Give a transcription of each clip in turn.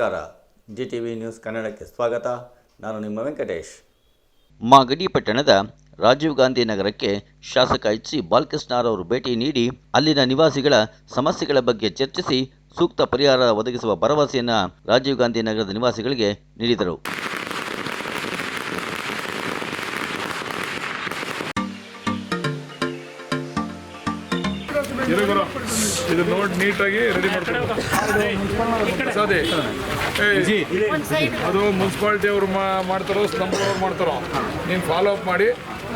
ನಮಸ್ಕಾರ. G T V news ಕನ್ನಡಕ್ಕೆ ಸ್ವಾಗತ. ನಾನು ನಿಮ್ಮ ವೆಂಕಟೇಶ್. ಮಾಗಡಿ ಪಟ್ಟಣದ ರಾಜೀವ್ ಗಾಂಧಿ ನಗರಕ್ಕೆ ಶಾಸಕ ಎಚ್ ಸಿ ಬಾಲಕೃಷ್ಣರವರು ಭೇಟಿ ನೀಡಿ ಅಲ್ಲಿನ ನಿವಾಸಿಗಳ ಸಮಸ್ಯೆಗಳ ಬಗ್ಗೆ ಚರ್ಚಿಸಿ ಸೂಕ್ತ ಪರಿಹಾರ ಒದಗಿಸುವ ಭರವಸೆಯನ್ನು ರಾಜೀವ್ ಗಾಂಧಿ ನಗರದ ನಿವಾಸಿಗಳಿಗೆ ನೀಡಿದರು. ಇದು ನೋಡಿ ನೀಟಾಗಿ ರೆಡಿ ಮಾಡ್ತಾರೆ ಸದೇ ಅದು ಮುನ್ಸಿಪಾಲ್ಟಿ ಅವರು ಮಾಡ್ತಾರೋ ಸ್ಲಂಬರ್ ಅವ್ರು ಮಾಡ್ತಾರೋ ನೀನು ಫಾಲೋ ಅಪ್ ಮಾಡಿ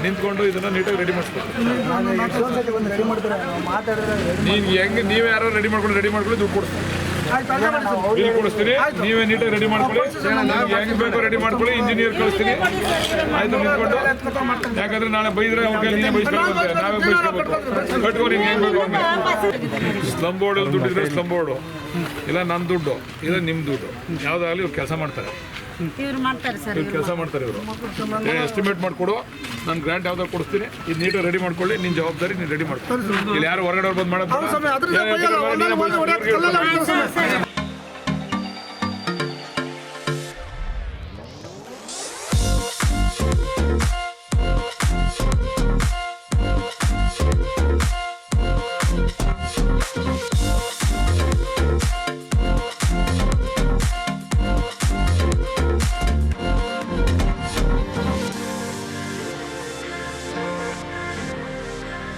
ನಿಂತ್ಕೊಂಡು ಇದನ್ನ ನೀಟಾಗಿ ರೆಡಿ ಮಾಡಿಸ್ಬೇಕು ನೀನು ಹೆಂಗೆ ನೀವು ಯಾರು ರೆಡಿ ಮಾಡ್ಕೊಂಡು ರೆಡಿ ಮಾಡ್ಕೊಂಡು ದುಡ್ಡು ಕೊಡ್ತೀನಿ ಬಿಲ್ ಕೊಡಿಸ್ತೀನಿ. ನೀವೇ ನೀಟಾಗಿ ರೆಡಿ ಮಾಡ್ಕೊಳ್ಳಿ. ಹೆಂಗ್ ಬೇಕೋ ರೆಡಿ ಮಾಡ್ಕೊಳ್ಳಿ ಇಂಜಿನಿಯರ್ ಕಳಿಸ್ತೀನಿ. ಆಯ್ತು ನಿಂತ್ಕೊಂಡು. ಯಾಕಂದ್ರೆ ನಾಳೆ ಬೈದ್ರೆ ಅವ್ರ ಕೈಲಿ ನೀನೇ ಬೈಸ್ಕೊಳ್ಬೇಕು ನಾವೇ ಬೈಸ್ಕೊಳ್ಬೇಕು ಕಟ್ಕೊ ನಿನ್ಗೆ ಹೆಂಗ್ ಬೇಕು ಸ್ಲಮ್ ಬೋರ್ಡ್ ದುಡ್ಡು ಇದ್ರೆ ಸ್ಲಮ್ ಬೋರ್ಡು ಇಲ್ಲ ನನ್ನ ದುಡ್ಡು. ಇಲ್ಲ ನಿಮ್ಮ ದುಡ್ಡು. ಯಾವುದಾಗಲಿ ಇವ್ರು ಕೆಲಸ ಮಾಡ್ತಾರೆ. ಇವ್ರು ಮಾಡ್ತಾರೆ ಸರ್ ಇವ್ರು ಕೆಲಸ ಮಾಡ್ತಾರೆ ಇವರು ಎಸ್ಟಿಮೇಟ್ ಮಾಡಿಕೊಡು ನಾನು ಗ್ರಾಂಟ್ ಯಾವ್ದಾರು ಕೊಡಿಸ್ತೀನಿ ಇದು ನೀಟಾಗಿ ರೆಡಿ ಮಾಡ್ಕೊಳ್ಳಿ ನಿನ್ನ ಜವಾಬ್ದಾರಿ ನೀನು ರೆಡಿ ಮಾಡ್ಕೊಳ್ಳಿ ಇಲ್ಲಿ ಯಾರು ಹೊರಗಡೆ ಅವ್ರು ಬಂದು ಮಾಡೋದು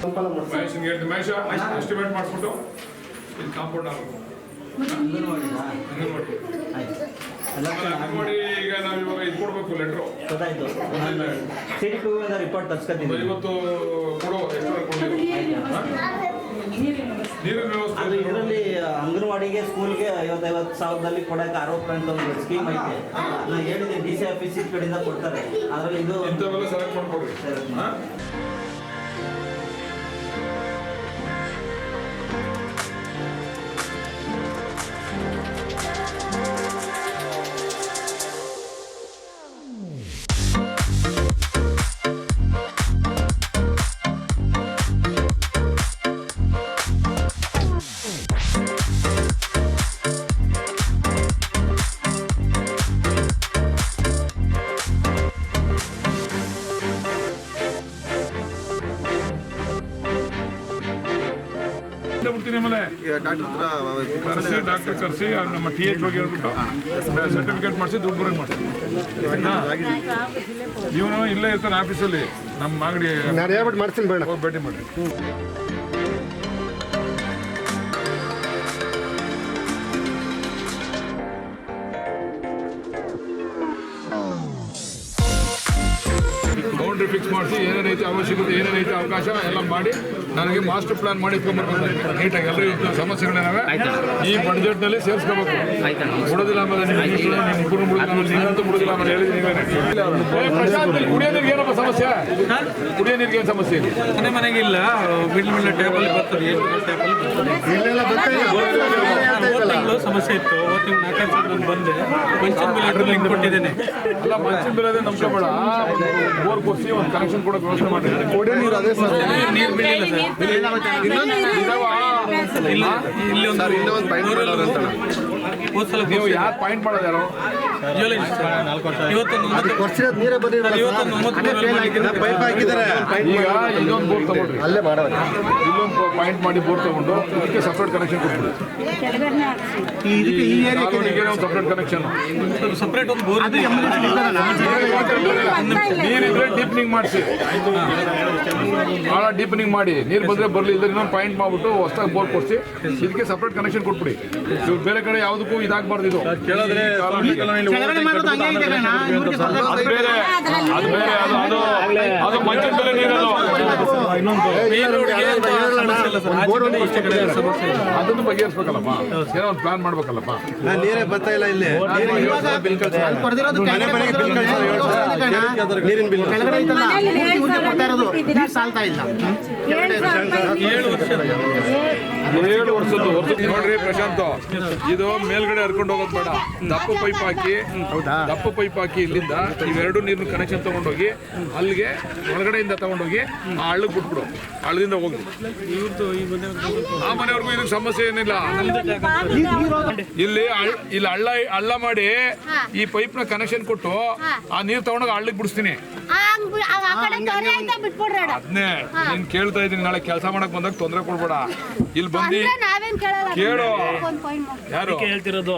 ಮಹೇಶನ್ಗೆ ಹೇಳ್ತೀನಿ ಮಹೇಶ ಎಸ್ಟಿಮೇಟ್ ಮಾಡಿಸ್ಬಿಟ್ಟು ಇದು ಕಾಂಪೌಂಡ್ ಆಗಬೇಕು ಅಂಗನವಾಡಿ ಈಗ ನಾವು ಇವಾಗ ಇದು ಕೊಡಬೇಕು ಲೆಟ್ರು ಗೊತ್ತಾಯ್ತು. ಸಿಟಿ ಟೂ ರಿಪೋರ್ಟ್ ತರ್ಸ್ಕೊತೀನಿ ಇವತ್ತು ಕೊಡು ಎಷ್ಟು ಕೊಡ್ತೀವಿ ನೀರಿನ ಅದು ಇದರಲ್ಲಿ ಅಂಗನವಾಡಿಗೆ ಸ್ಕೂಲ್ಗೆ ಐವತ್ತೈವತ್ತು ಸಾವಿರದಲ್ಲಿ ಕೊಡಕ್ಕೆ ಆರೋಪ ಅಂತ ಒಂದು ಸ್ಕೀಮ್ ಐತೆ. ನಾನು ಹೇಳಿದೆ ಡಿ ಸಿ ಆಫೀಸ್ ಕಡೆಯಿಂದ ಕೊಡ್ತಾರೆ. ಅದರಲ್ಲಿ ಇದು ಇಂಥವೆಲ್ಲ ಸೆಲೆಕ್ಟ್ ಮಾಡ್ಕೊಡ್ರಿ. ಹಾ? ಇಲ್ಲೇ ಬಿಡ್ತೀನಿ ಆಮೇಲೆ. ಕರೆಸಿ ಡಾಕ್ಟರ್ ಕರೆಸಿ ನಮ್ಮ ಟಿ ಎಚ್ ಹೋಗಿ ಹೇಳ್ಬಿಟ್ಟು ಸರ್ಟಿಫಿಕೇಟ್ ಮಾಡಿಸಿ ದುಡ್ಡು ಬರೋಂಗೆ ಮಾಡ್ತೀನಿ ಇವನು ಇಲ್ಲೇ ಇರ್ತಾನೆ ಆಫೀಸಲ್ಲಿ ನಮ್ಮ ಮಾಗಡಿ. ನಾನು ಹೇಳ್ಬಿಟ್ಟು ಮಾಡ್ತೀನಿ ಬೇಡ ಹೋಗಿ ಭೇಟಿ ಮಾಡಿ. ಬೌಂಡ್ರಿ ಫಿಕ್ಸ್ ಮಾಡಿಸಿ ಏನೇನೈತೆ ಅವಶ್ಯಕತೆ ಏನೇನೈತೆ ಅವಕಾಶ ಎಲ್ಲ ಮಾಡಿ ನನಗೆ ಮಾಸ್ಟರ್ ಪ್ಲಾನ್ ಮಾಡಿ ನೀಟಾಗಿ ಎಲ್ಲರೂ ಸಮಸ್ಯೆಗಳೇನವೆ? ಈ ಬಡ್ಜೆಟ್ನಲ್ಲಿ ಸೇರಿಸ್ಕೋಬೇಕು. ಬಿಡೋದಿಲ್ಲ ಆಮೇಲೆ ಇಬ್ಬರು ಬಿಡೋದಿಲ್ಲ ಕುಡಿಯೋ ನೀರಿಗೆ ಏನಪ್ಪ ಸಮಸ್ಯೆ? ಕುಡಿಯೋ ನೀರಿಗೆ ಏನು ಸಮಸ್ಯೆ ಇದೆ ಮನೆಗೆ ಇಲ್ಲ. ಮಿಡ್ಲ್ ಮಿಡ್ಲ್ ಟೇಬಲ್ ಬರ್ತದೆ. ಸಮಸ್ಯೆ ಇತ್ತು. ನಾಲ್ಕೈದು ನಾನು ಬಂದೆ ಪಂಚನ್ ಬಿಲ್ ಆರ್ಡರ್ ಲಿಂಕ್ ಕೊಟ್ಟಿದ್ದೇನೆ. ಅಲ್ಲ ಮಂಚಿನ ಬೆಲೆ ನಂಬ್ಕೋಬೇಡ. ಬೋರ್ ಕೊಸಿ ಒಂದು ಕನೆಕ್ಷನ್ ಕೊಡೋ ವ್ಯವಸ್ಥೆ ಮಾಡಿ ಕುಡಿಯೋ ನೀರು ಅದೇ ಸರ್. ಇಲ್ಲ ಒಂದು ಬೆಂಗಳೂರು ಇಲ್ಲಿ ಒಂದು ಹೋದ ಸಲ ನೀವು ಯಾರು ಪಾಯಿಂಟ್ ಮಾಡೋದು ಯಾರು ಜುಲೈ ಇವತ್ತೊಂದು ಒಂಬತ್ತು ಕೊಡ್ಸಿರೋದು ನೀರೇ ಬಂದಿರಲ್ಲ ಇವತ್ತೊಂದು ಪೈಪ್ ಹಾಕಿದ್ದಾರೆ? ಈಗ ಇದೊಂದು ಬೋರ್ ತಗೊಳ್ರಿ ಅಲ್ಲೇ ಮಾಡೋದು. ಇಲ್ಲೊಂದು ಪಾಯಿಂಟ್ ಮಾಡಿ ಬೋರ್ ತಗೊಂಡು ಇದಕ್ಕೆ ಸಪ್ರೇಟ್ ಕನೆಕ್ಷನ್ ಕೊಟ್ಬಿಡಿ. ಕೆಳಗಡೆ ಹಾಕ್ಸಿ ಕಾಲೋನಿಗೆ ಒಂದು ಸಪ್ರೇಟ್ ಕನೆಕ್ಷನ್ ಸಪ್ರೇಟ್ ಒಂದು ಬೋರ್ ನೀರಿದ್ರೆ ಡೀಪ್ನಿಂಗ್ ಮಾಡಿಸಿ. ಭಾಳ ಡೀಪ್ನಿಂಗ್ ಮಾಡಿ. ನೀರು ಬಂದ್ರೆ ಬರಲಿ ಇಲ್ಲದ್ರೆ ಇನ್ನೊಂದು ಪಾಯಿಂಟ್ ಮಾಡ್ಬಿಟ್ಟು ಹೊಸದಾಗಿ ಬೋರ್ ಕೊಡಿಸಿ. ಇದಕ್ಕೆ ಸಪ್ರೇಟ್ ಕನೆಕ್ಷನ್ ಕೊಟ್ಬಿಡಿ. ಇವ್ರು ಬೇರೆ ಕಡೆ ಯಾವುದಕ್ಕೂ ಇದಾಗಬಾರ್ದು ಇದು. ಕೇಳಿದ್ರೆ ಅದು ಮಂಚದ ಬೆಲೆ ಇಲ್ಲ ಅದನ್ನು ಬಗೆಹರಿಸ್ಬೇಕಲ್ಲಪ್ಪ. ಏನೋ ಒಂದು ಪ್ಲಾನ್ ಮಾಡ್ಬೇಕಲ್ಲಪ್ಪ. ನೀರೇ ಬರ್ತಾ ಇಲ್ಲ ಇಲ್ಲಿ. ನೀರಿನ ಬಿಲ್ ಸಾವಿರ ಬಿಟ್ಟಿದ್ದೀರಾ? ಏಳು ವರ್ಷದ್ದು ವರ್ಷ ನೋಡ್ರಿ ಪ್ರಶಾಂತ್. ಇದು ಮೇಲ್ಗಡೆ ಹರ್ಕೊಂಡು ಹೋಗೋದು ಬೇಡ. ದಪ್ಪ ಪೈಪ್ ಹಾಕಿ ದಪ್ಪ ಪೈಪ್ ಹಾಕಿ ಇಲ್ಲಿಂದ ಇವೆರಡು ನೀರಿನ ಕನೆಕ್ಷನ್ ತಗೊಂಡೋಗಿ ಅಲ್ಲಿಗೆ ಒಳಗಡೆಯಿಂದ ತಗೊಂಡೋಗಿ ಆ ಹಳ್ಳಕ್ಕೆ ಬಿಟ್ಬಿಡು. ಹಳ್ಳದಿಂದ ಹೋಗಿ ಆ ಮನೆಯವ್ರಿಗೂ ಇದಕ್ಕೆ ಸಮಸ್ಯೆ ಏನಿಲ್ಲ. ಇಲ್ಲಿ ಇಲ್ಲಿ ಹಳ್ಳ ಹಳ್ಳ ಮಾಡಿ ಈ ಪೈಪ್ನ ಕನೆಕ್ಷನ್ ಕೊಟ್ಟು ಆ ನೀರು ತಗೊಂಡೋಗಿ ಹಳ್ಳಕ್ಕೆ ಬಿಡಿಸ್ತೀನಿ. ಅಣ್ಣ. ನೀನ್ ಕೇಳ್ತಾ ಇದ್ದೀನಿ ನಾಳೆ ಕೆಲಸ ಮಾಡಕ್ ಬಂದಾಗ ತೊಂದ್ರೆ ಕೊಡ್ಬೇಡ. ಇಲ್ಲಿ ಬಂದು. ಕೇಳು. ಯಾರು? ಹೇಳ್ತಿರೋದು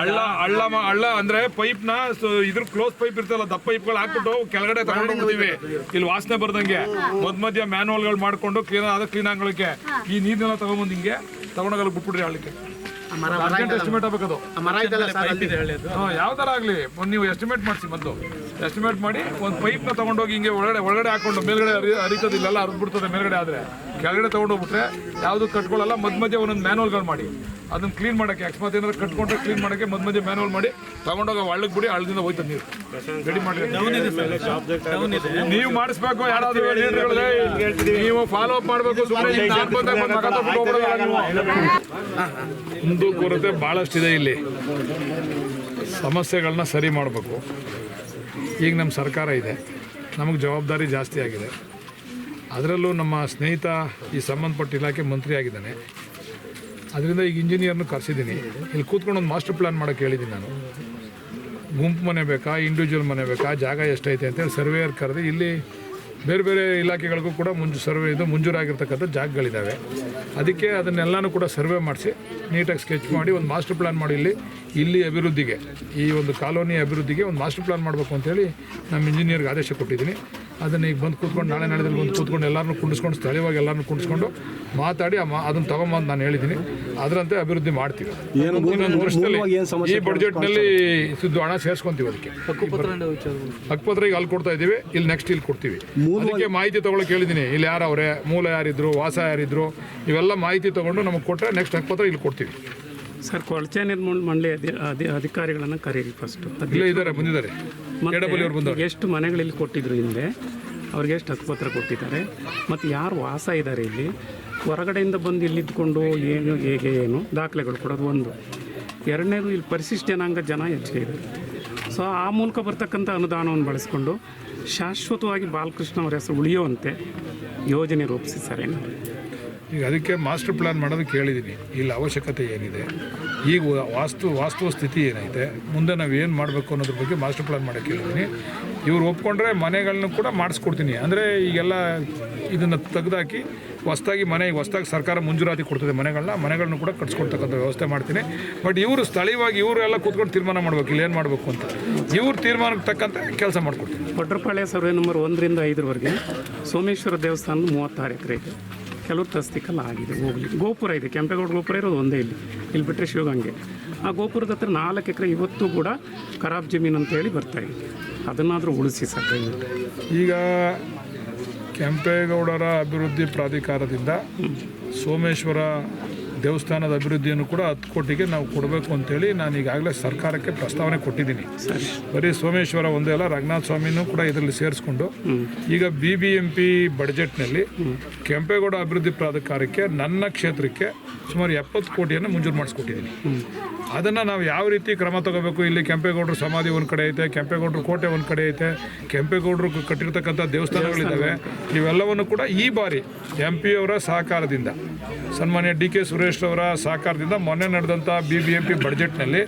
ಹಳ್ಳ ಹಳ್ಳ ಹಳ್ಳ ಅಂದ್ರೆ ಪೈಪ್ನ ಸ- ಇದ್ರ ಕ್ಲೋಸ್ ಪೈಪ್ ಇರ್ತಲ್ಲ ದಪ್ಪ ಪೈಪ್ಗಳು ಹಾಕ್ಬಿಟ್ಟು ಕೆಳಗಡೆ ತಗೊಂಡು ಹೋಗ್ತೀವಿ ಇಲ್ಲಿ ವಾಸನೆ ಬರ್ದಂಗೆ. ಮಧ್ಯ ಮಧ್ಯ ಮ್ಯಾನುವಲ್ಗಳು ಮಾಡ್ಕೊಂಡು ಕ್ಲೀನ್ ಆದ ಕ್ಲೀನ್ ಆಗ್ಲಿಕ್ಕೆ ಈ ನೀರ್ನೆಲ್ಲ ತಗೊಂಡ್ಬಂದ್ ಹಿಂಗೆ ತಗೊಂಡೋಗಲ್ಲ ಬಿಟ್ಬಿಡ್ರಿ ಹಳ್ಳಕ್ಕೆ ಅರ್ಜೆಂಟ್ ಎಸ್ಟಿಮೇಟ್ ಆಗ್ಬೇಕದು. ಹಾ, ಯಾವ ತರ ಆಗ್ಲಿ? ಒಂದ್ ನೀವು ಎಸ್ಟಿಮೇಟ್ ಮಾಡಿಸಿ ಮೊದಲು ಎಸ್ಟಿಮೇಟ್ ಮಾಡಿ ಒಂದು ಪೈಪ್ನ ತಗೊಂಡೋಗಿ ಹಿಂಗೆ ಒಳಗಡೆ ಒಳಗಡೆ ಹಾಕೊಂಡು ಮೇಲ್ಗಡೆ ಹರಿ ಹರಿತದಿಲ್ಲ ಹರಿದ್ಬಿಡ್ತದೆ ಮೇಲ್ಗಡೆ ಆದ್ರೆ. ಕೆಳಗಡೆ ತೊಗೊಂಡೋಗ್ಬಿಟ್ರೆ ಯಾವುದು ಕಟ್ಕೊಳ್ಳಲ್ಲ ಮಧ್ಯ ಮಧ್ಯೆ ಒಂದೊಂದು ಮ್ಯಾನುವಲ್ಗಳು ಮಾಡಿ. ಅದನ್ನ ಕ್ಲೀನ್ ಮಾಡೋಕ್ಕೆ ಅಕಸ್ಮಾತ್ ಏನಾದ್ರು ಕಟ್ಕೊಂಡ್ರೆ ಕ್ಲೀನ್ ಮಾಡೋಕ್ಕೆ ಮಧ್ಯ ಮಧ್ಯೆ ಮ್ಯಾನುವಲ್ ಮಾಡಿ ತಗೊಂಡೋಗ ಹಳ್ಳಕ್ಕೆ ಬಿಡಿ ಹಳ್ಳದಿಂದ ಹೋಯ್ತದೆ ನೀರು. ರೆಡಿ ಮಾಡಿ ನೀವು ಮಾಡಿಸ್ಬೇಕು ಯಾರಾದರೂ ನೀವು ಫಾಲೋ ಅಪ್ ಮಾಡಬೇಕು ಹಿಂದೂ ಕೊರತೆ ಭಾಳಷ್ಟಿದೆ ಇಲ್ಲಿ. ಸಮಸ್ಯೆಗಳನ್ನ ಸರಿ ಮಾಡಬೇಕು. ಈಗ ನಮ್ಮ ಸರ್ಕಾರ ಇದೆ. ನಮಗೆ ಜವಾಬ್ದಾರಿ ಜಾಸ್ತಿ ಆಗಿದೆ. ಅದರಲ್ಲೂ ನಮ್ಮ ಸ್ನೇಹಿತ ಈ ಸಂಬಂಧಪಟ್ಟ ಇಲಾಖೆ ಮಂತ್ರಿ ಆಗಿದ್ದಾನೆ ಅದರಿಂದ ಈಗ ಇಂಜಿನಿಯರ್ನ ಕರೆಸಿದ್ದೀನಿ. ಇಲ್ಲಿ ಕೂತ್ಕೊಂಡು ಒಂದು ಮಾಸ್ಟರ್ ಪ್ಲ್ಯಾನ್ ಮಾಡೋಕ್ಕೆ ಹೇಳಿದ್ದೀನಿ ನಾನು. ಗುಂಪು ಮನೆ ಬೇಕಾ ಇಂಡಿವಿಜುವಲ್ ಮನೆ ಬೇಕಾ, ಜಾಗ ಎಷ್ಟೈತೆ ಅಂತೇಳಿ ಸರ್ವೇಯರ್ ಕರೆದು ಇಲ್ಲಿ ಬೇರೆ ಬೇರೆ ಇಲಾಖೆಗಳಿಗೂ ಕೂಡ ಮುಂಜು ಸರ್ವೆ ಇದು ಮುಂಜೂರಾಗಿರ್ತಕ್ಕಂಥ ಜಾಗಗಳಿದ್ದಾವೆ. ಅದಕ್ಕೆ ಅದನ್ನೆಲ್ಲನೂ ಕೂಡ ಸರ್ವೆ ಮಾಡಿಸಿ ನೀಟಾಗಿ ಸ್ಕೆಚ್ ಮಾಡಿ ಒಂದು ಮಾಸ್ಟರ್ ಪ್ಲ್ಯಾನ್ ಮಾಡಿ ಇಲ್ಲಿ ಇಲ್ಲಿ ಅಭಿವೃದ್ಧಿಗೆ, ಈ ಒಂದು ಕಾಲೋನಿ ಅಭಿವೃದ್ಧಿಗೆ ಒಂದು ಮಾಸ್ಟರ್ ಪ್ಲ್ಯಾನ್ ಮಾಡಬೇಕು ಅಂತೇಳಿ ನಮ್ಮ ಇಂಜಿನಿಯರ್ಗೆ ಆದೇಶ ಕೊಟ್ಟಿದ್ದೀನಿ. ಅದನ್ನು ಈಗ ಬಂದು ಕೂತ್ಕೊಂಡು ನಾಳೆ ನಾಳೆದಲ್ಲಿ ಬಂದು ಕೂತ್ಕೊಂಡು ಎಲ್ಲರನ್ನೂ ಕುಂಡಿಸ್ಕೊಂಡು ಸ್ಥಳೀಯವಾಗಿ ಎಲ್ಲರನ್ನೂ ಕುಂಡಿಸ್ಕೊಂಡು ಮಾತಾಡಿ ಆ ಮಾ ಅದನ್ನು ತೊಗೊಂಬಂದು ನಾನು ಹೇಳಿದ್ದೀನಿ ಅದರಂತೆ ಅಭಿವೃದ್ಧಿ ಮಾಡ್ತೀವಿ. ಇನ್ನೊಂದು ವರ್ಷದಲ್ಲಿ ಈ ಬಜೆಟ್ನಲ್ಲಿ ಸುದ್ದು ಹಣ ಸೇರಿಸ್ಕೊಂತೀವಿ ಅದಕ್ಕೆ. ಹಕ್ಕುಪತ್ರ ಈಗ ಅಲ್ಲಿ ಕೊಡ್ತಾ ಇದ್ದೀವಿ ಇಲ್ಲಿ ನೆಕ್ಸ್ಟ್ ಇಲ್ಲಿ ಕೊಡ್ತೀವಿ. ಅದಕ್ಕೆ ಮಾಹಿತಿ ತೊಗೊಳಕ್ಕೆ ಹೇಳಿದ್ದೀನಿ ಇಲ್ಲಿ ಯಾರವ್ರೆ? ಮೂಲ ಯಾರಿದ್ರು? ವಾಸ ಯಾರಿದ್ರು? ಇವೆಲ್ಲ ಮಾಹಿತಿ ತೊಗೊಂಡು ನಮಗೆ ಕೊಟ್ಟರೆ ನೆಕ್ಸ್ಟ್ ಹಕ್ಕುಪತ್ರ ಇಲ್ಲಿ ಕೊಡ್ತೀವಿ. ಸರ್ ಕೊಳಚೆ ನಿರ್ಮೂಲ ಮಂಡಳಿ ಅಧಿ ಅಧಿ- ಅಧಿಕಾರಿಗಳನ್ನು ಕರೀರಿ ಫಸ್ಟ್ ಇಲ್ಲೇ ಇದ್ದಾರೆ ಬಂದಿದ್ದಾರೆ. ಎಡಬಲಿ ಅವ್ರು ಬಂದವರು. ಎಷ್ಟು ಮನೆಗಳಲ್ಲಿ ಕೊಟ್ಟಿದ್ರು ಹಿಂದೆ ಅವ್ರಿಗೆ ಎಷ್ಟು ಹಕ್ಕುಪತ್ರ ಕೊಟ್ಟಿದ್ದಾರೆ ಮತ್ತು ಯಾರು ವಾಸ ಇದ್ದಾರೆ ಇಲ್ಲಿ? ಹೊರಗಡೆಯಿಂದ ಬಂದು ಇಲ್ಲಿದ್ದುಕೊಂಡು ಏನು ಹೇಗೆ ಏನು? ದಾಖಲೆಗಳು ಕೊಡೋದು ಒಂದು. ಎರಡನೇದು ಇಲ್ಲಿ ಪರಿಶಿಷ್ಟ ಜನಾಂಗ ಜನ ಹೆಚ್ಚಿಗೆ ಇದ್ದಾರೆ ಸೊ ಆ ಮೂಲಕ ಬರ್ತಕ್ಕಂಥ ಅನುದಾನವನ್ನು ಬಳಸ್ಕೊಂಡು ಶಾಶ್ವತವಾಗಿ ಬಾಲಕೃಷ್ಣ ಅವರ ಹೆಸರು ಉಳಿಯುವಂತೆ ಯೋಜನೆ ರೂಪಿಸಿ ಸರ್ ಏನಾದ್ರು ಈಗ ಅದಕ್ಕೆ ಮಾಸ್ಟರ್ ಪ್ಲಾನ್ ಮಾಡೋದಕ್ಕೆ ಹೇಳಿದ್ದೀನಿ ಇಲ್ಲಿ ಅವಶ್ಯಕತೆ ಏನಿದೆ? ಈಗ ವಾಸ್ತು ವಾಸ್ತು ಸ್ಥಿತಿ ಏನೈತೆ? ಮುಂದೆ ನಾವು ಏನು ಮಾಡಬೇಕು ಅನ್ನೋದ್ರ ಬಗ್ಗೆ ಮಾಸ್ಟರ್ ಪ್ಲಾನ್ ಮಾಡೋಕ್ಕೆ ಹೇಳಿದ್ದೀನಿ ಇವ್ರು ಒಪ್ಕೊಂಡ್ರೆ ಮನೆಗಳನ್ನ ಕೂಡ ಮಾಡಿಸ್ಕೊಡ್ತೀನಿ. ಅಂದರೆ ಈಗೆಲ್ಲ ಇದನ್ನು ತೆಗೆದಾಕಿ ಹೊಸ್ದಾಗಿ ಮನೆ, ಹೊಸ್ದಾಗಿ ಸರ್ಕಾರ ಮಂಜೂರಾತಿ ಕೊಡ್ತದೆ ಮನೆಗಳನ್ನ ಮನೆಗಳನ್ನ ಕೂಡ ಕಟ್ಸ್ಕೊಡ್ತಕ್ಕಂಥ ವ್ಯವಸ್ಥೆ ಮಾಡ್ತೀನಿ. ಬಟ್ ಇವರು ಸ್ಥಳೀಯವಾಗಿ ಇವರು ಎಲ್ಲ ಕೂತ್ಕೊಂಡು ತೀರ್ಮಾನ ಮಾಡಬೇಕು, ಇಲ್ಲಿ ಏನು ಮಾಡಬೇಕು ಅಂತ. ಇವರು ತೀರ್ಮಾನಕ್ಕೆ ತಕ್ಕಂತೆ ಕೆಲಸ ಮಾಡ್ಕೊಡ್ತೀನಿ. ಭಟ್ರಪಾಳ್ಯ ಸರ್ವೆ ನಂಬರ್ ಒಂದರಿಂದ ಐದರವರೆಗೆ ಸೋಮೇಶ್ವರ ದೇವಸ್ಥಾನ ಮೂವತ್ತಾರು ಎಕರೆ ಇದೆ. ಕೆಲವು ತಸ್ತಿಕಲ್ಲ ಆಗಿದೆ ಹೋಗಲಿ. ಗೋಪುರ ಇದೆ. ಕೆಂಪೇಗೌಡ ಗೋಪುರ ಇರೋದು ಒಂದೇ ಇಲ್ಲಿ. ಇಲ್ಲಿ ಬಿಟ್ಟರೆ ಶಿವಗಂಗೆ. ಆ ಗೋಪುರದ ಹತ್ರ ನಾಲ್ಕು ಎಕರೆ ಇವತ್ತು ಕೂಡ ಖರಾಬ್ ಜಮೀನು ಅಂತೇಳಿ ಬರ್ತಾ ಇದೆ. ಅದನ್ನಾದರೂ ಉಳಿಸಿ ಸರ್ ಈಗ ಕೆಂಪೇಗೌಡರ ಅಭಿವೃದ್ಧಿ ಪ್ರಾಧಿಕಾರದಿಂದ ಸೋಮೇಶ್ವರ ದೇವಸ್ಥಾನದ ಅಭಿವೃದ್ಧಿಯನ್ನು ಕೂಡ ಹತ್ತು ಕೋಟಿಗೆ ನಾವು ಕೊಡಬೇಕು ಅಂತೇಳಿ ನಾನು ಈಗಾಗಲೇ ಸರ್ಕಾರಕ್ಕೆ ಪ್ರಸ್ತಾವನೆ ಕೊಟ್ಟಿದ್ದೀನಿ. ಬರೀ ಸೋಮೇಶ್ವರ ಒಂದೇ ಅಲ್ಲ ರಂಗನಾಥ ಸ್ವಾಮಿನೂ ಕೂಡ ಇದರಲ್ಲಿ ಸೇರಿಸ್ಕೊಂಡು ಈಗ ಬಿ ಬಿ ಎಂ ಪಿ ಬಡ್ಜೆಟ್ನಲ್ಲಿ ಕೆಂಪೇಗೌಡ ಅಭಿವೃದ್ಧಿ ಪ್ರಾಧಿಕಾರಕ್ಕೆ ನನ್ನ ಕ್ಷೇತ್ರಕ್ಕೆ ಸುಮಾರು ಎಪ್ಪತ್ತು ಕೋಟಿಯನ್ನು ಮಂಜೂರು ಮಾಡಿಸ್ಕೊಟ್ಟಿದ್ದೀನಿ. ಅದನ್ನು ನಾವು ಯಾವ ರೀತಿ ಕ್ರಮ ತಗೋಬೇಕು? ಇಲ್ಲಿ ಕೆಂಪೇಗೌಡರ ಸಮಾಧಿ ಒಂದು ಕಡೆ ಐತೆ ಕೆಂಪೇಗೌಡರ ಕೋಟೆ ಒಂದು ಕಡೆ ಐತೆ ಕೆಂಪೇಗೌಡರು ಕಟ್ಟಿರ್ತಕ್ಕಂಥ ದೇವಸ್ಥಾನಗಳಿದ್ದಾವೆ ಇವೆಲ್ಲವನ್ನು ಕೂಡ ಈ ಬಾರಿ ಎಂ ಪಿ ಅವರ ಸಹಕಾರದಿಂದ ಸನ್ಮಾನ್ಯ ಡಿ ಕೆ ಸುರೇಶ್ ಅವರ ಸಹಕಾರದಿಂದ ಮೊನ್ನೆ ನಡೆದಂಥ ಬಿ ಬಿ ಎಂ ಪಿ ಬಡ್ಜೆಟ್ನಲ್ಲಿ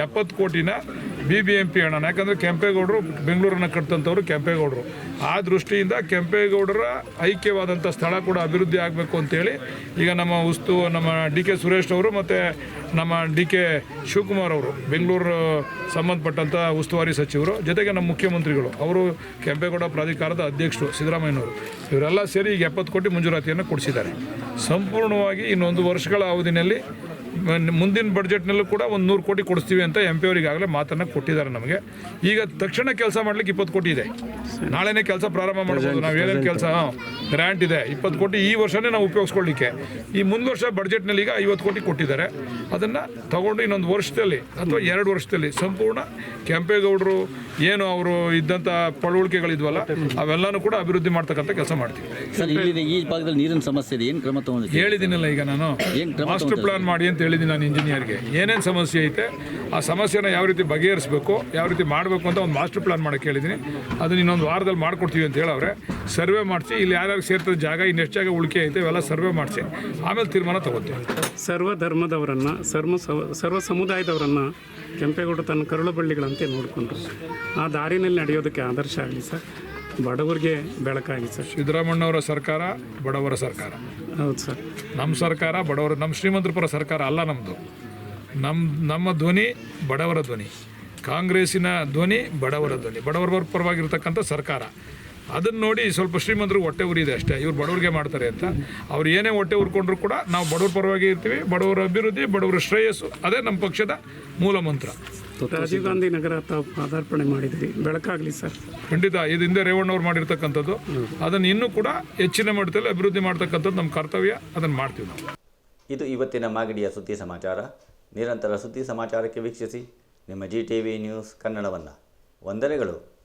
ಎಪ್ಪತ್ತು ಕೋಟಿನ ಬಿ ಬಿ ಎಂ ಪಿ ಹಣ ಯಾಕಂದರೆ ಕೆಂಪೇಗೌಡರು ಬೆಂಗಳೂರನ್ನು ಕಟ್ಟಂಥವ್ರು ಕೆಂಪೇಗೌಡರು. ಆ ದೃಷ್ಟಿಯಿಂದ ಕೆಂಪೇಗೌಡರ ಐಕ್ಯವಾದಂಥ ಸ್ಥಳ ಕೂಡ ಅಭಿವೃದ್ಧಿ ಆಗಬೇಕು ಅಂತೇಳಿ ಈಗ ನಮ್ಮ ಉಸ್ತು, ನಮ್ಮ ಡಿ ಕೆ ಸುರೇಶ್ ಅವರು ಮತ್ತು ನಮ್ಮ ಡಿ ಕೆ ಶಿವಕುಮಾರ್ ಅವರು, ಬೆಂಗಳೂರು ಸಂಬಂಧಪಟ್ಟಂಥ ಉಸ್ತುವಾರಿ ಸಚಿವರು, ಜೊತೆಗೆ ನಮ್ಮ ಮುಖ್ಯಮಂತ್ರಿಗಳು, ಅವರು ಕೆಂಪೇಗೌಡ ಪ್ರಾಧಿಕಾರದ ಅಧ್ಯಕ್ಷರು ಸಿದ್ದರಾಮಯ್ಯನವರು. ಇವರೆಲ್ಲ ಸೇರಿ ಈಗ ಎಪ್ಪತ್ತು ಕೋಟಿ ಮಂಜೂರಾತಿಯನ್ನು ಕೊಡಿಸಿದ್ದಾರೆ. ಸಂಪೂರ್ಣವಾಗಿ ಇನ್ನೊಂದು ವರ್ಷಗಳ ಅವಧಿನಲ್ಲಿ ಮುಂದಿನ ಬಡ್ಜೆಟ್ನಲ್ಲೂ ಕೂಡ ಒಂದು ನೂರು ಕೋಟಿ ಕೊಡಿಸ್ತೀವಿ ಅಂತ ಎಂ ಪಿ ಅವರಿಗಾಗಲೇ ಮಾತನ್ನು ಕೊಟ್ಟಿದ್ದಾರೆ ನಮಗೆ. ಈಗ ತಕ್ಷಣ ಕೆಲಸ ಮಾಡ್ಲಿಕ್ಕೆ ಇಪ್ಪತ್ತು ಕೋಟಿ ಇದೆ. ನಾಳೆನೇ ಕೆಲಸ ಪ್ರಾರಂಭ ಮಾಡ್ಬೋದು. ನಾವು ಏನೇನು ಕೆಲಸ ಗ್ರ್ಯಾಂಟ್ ಇದೆ. ಇಪ್ಪತ್ತು ಕೋಟಿ ಈ ವರ್ಷನೇ ನಾವು ಉಪಯೋಗಿಸ್ಕೊಳ್ಳಿಕ್ಕೆ. ಈ ಮುಂದೆ ವರ್ಷ ಬಡ್ಜೆಟ್ನಲ್ಲಿ ಈಗ ಐವತ್ತು ಕೋಟಿ ಕೊಟ್ಟಿದ್ದಾರೆ. ಅದನ್ನು ತಗೊಂಡು ಇನ್ನೊಂದು ವರ್ಷದಲ್ಲಿ ಅಥವಾ ಎರಡು ವರ್ಷದಲ್ಲಿ ಸಂಪೂರ್ಣ ಕೆಂಪೇಗೌಡರು ಏನು ಅವರು ಇದ್ದಂಥ ಪಳವಳಿಕೆಗಳಿದ್ವಲ್ಲ ಅವೆಲ್ಲನೂ ಕೂಡ ಅಭಿವೃದ್ಧಿ ಮಾಡ್ತಕ್ಕಂಥ ಕೆಲಸ ಮಾಡ್ತೀವಿ. ಸರ್ ಇಲ್ಲಿ ಈ ಭಾಗದಲ್ಲಿ ನೀರಿನ ಸಮಸ್ಯೆ ಇದೆ. ಏನು ಕ್ರಮ ತಗೊಂಡು ಹೇಳಿದ್ದೀನಲ್ಲ ಈಗ ನಾನು. ಮಾಸ್ಟರ್ ಪ್ಲಾನ್ ಮಾಡಿ ಅಂತ ಹೇಳಿದ್ದೀನಿ ನಾನು ಇಂಜಿನಿಯರ್ಗೆ. ಏನೇನು ಸಮಸ್ಯೆ ಐತೆ, ಆ ಸಮಸ್ಯೆನ ಯಾವ ರೀತಿ ಬಗೆಹರಿಸಬೇಕು, ಯಾವ ರೀತಿ ಮಾಡಬೇಕು ಅಂತ ಒಂದು ಮಾಸ್ಟರ್ ಪ್ಲಾನ್ ಮಾಡಕ್ಕೆ ಹೇಳಿದ್ದೀನಿ ಅದನ್ನ ಇನ್ನೊಂದು ವಾರದಲ್ಲಿ ಮಾಡಿಕೊಡ್ತೀವಿ ಅಂತ ಹೇಳವ್ರೆ. ಸರ್ವೆ ಮಾಡಿಸಿ, ಇಲ್ಲಿ ಯಾರ್ಯಾರು ಸೇರ್ತದೆ ಜಾಗ ಇನ್ನೆಷ್ಟು ಜಾಗ ಉಳಿಕೆ ಐತೆ, ಇವೆಲ್ಲ ಸರ್ವೆ ಮಾಡಿಸಿ. ಆಮೇಲೆ ತೀರ್ಮಾನ ತಗೋತೀವಿ. ಸರ್ವ ಧರ್ಮದವರನ್ನು ಸರ್ವ ಸರ್ವ ಸಮುದಾಯದವರನ್ನು ಕೆಂಪೇಗೌಡ ತನ್ನ ಕರುಳು ಬಳ್ಳಿಗಳಂತೆ ನೋಡಿಕೊಂಡ್ರು. ಆ ದಾರಿನಲ್ಲಿ ನಡೆಯೋದಕ್ಕೆ ಆದರ್ಶ ಆಗಲಿ ಸರ್. ಬಡವರಿಗೆ ಬೆಳಕಾಗಿ ಸರ್. ಸಿದ್ದರಾಮಣ್ಣವರ ಸರ್ಕಾರ ಬಡವರ ಸರ್ಕಾರ. ಹೌದು ಸರ್. ನಮ್ಮ ಸರ್ಕಾರ ಬಡವರ ನಮ್ಮ ಶ್ರೀಮಂತಪುರ ಪರ ಸರ್ಕಾರ ಅಲ್ಲ ನಮ್ಮದು ನಮ್ಮ ನಮ್ಮ ಧ್ವನಿ ಬಡವರ ಧ್ವನಿ. ಕಾಂಗ್ರೆಸ್ಸಿನ ಧ್ವನಿ ಬಡವರ ಧ್ವನಿ. ಬಡವರ ಪರವಾಗಿರ್ತಕ್ಕಂಥ ಸರ್ಕಾರ. ಅದನ್ನು ನೋಡಿ ಸ್ವಲ್ಪ ಶ್ರೀಮಂತರು ಹೊಟ್ಟೆ ಉರಿದೆ ಅಷ್ಟೇ. ಇವ್ರು ಬಡವರಿಗೆ ಮಾಡ್ತಾರೆ ಅಂತ. ಅವ್ರು ಏನೇ ಹೊಟ್ಟೆ ಉರ್ಕೊಂಡ್ರು ಕೂಡ ನಾವು ಬಡವ್ರ ಪರವಾಗಿ ಇರ್ತೀವಿ. ಬಡವರ ಅಭಿವೃದ್ಧಿ ಬಡವರ ಶ್ರೇಯಸ್ಸು ಅದೇ ನಮ್ಮ ಪಕ್ಷದ ಮೂಲ ಮಂತ್ರ. ರಾಜೀವ್ ಗಾಂಧಿ ನಗರ ತಾವು ಪಾದಾರ್ಪಣೆ ಮಾಡಿದ್ರಿ. ಬೆಳಕಾಗಲಿ ಸರ್. ಖಂಡಿತ ಇದು ಹಿಂದೆ ರೇವಣ್ಣವ್ರು ಮಾಡಿರ್ತಕ್ಕಂಥದ್ದು. ಅದನ್ನು ಇನ್ನೂ ಕೂಡ ಹೆಚ್ಚಿನ ಮಟ್ಟದಲ್ಲಿ ಅಭಿವೃದ್ಧಿ ಮಾಡ್ತಕ್ಕಂಥದ್ದು ನಮ್ಮ ಕರ್ತವ್ಯ. ಅದನ್ನು ಮಾಡ್ತೀವಿ ನಾವು. ಇದು ಇವತ್ತಿನ ಮಾಗಡಿಯ ಸುದ್ದಿ ಸಮಾಚಾರ. ನಿರಂತರ ಸುದ್ದಿ ಸಮಾಚಾರಕ್ಕೆ ವೀಕ್ಷಿಸಿ. ನಿಮ್ಮ ಜಿ ಟಿ ವಿ ನ್ಯೂಸ್ ಕನ್ನಡವನ್ನು. ವಂದನೆಗಳು.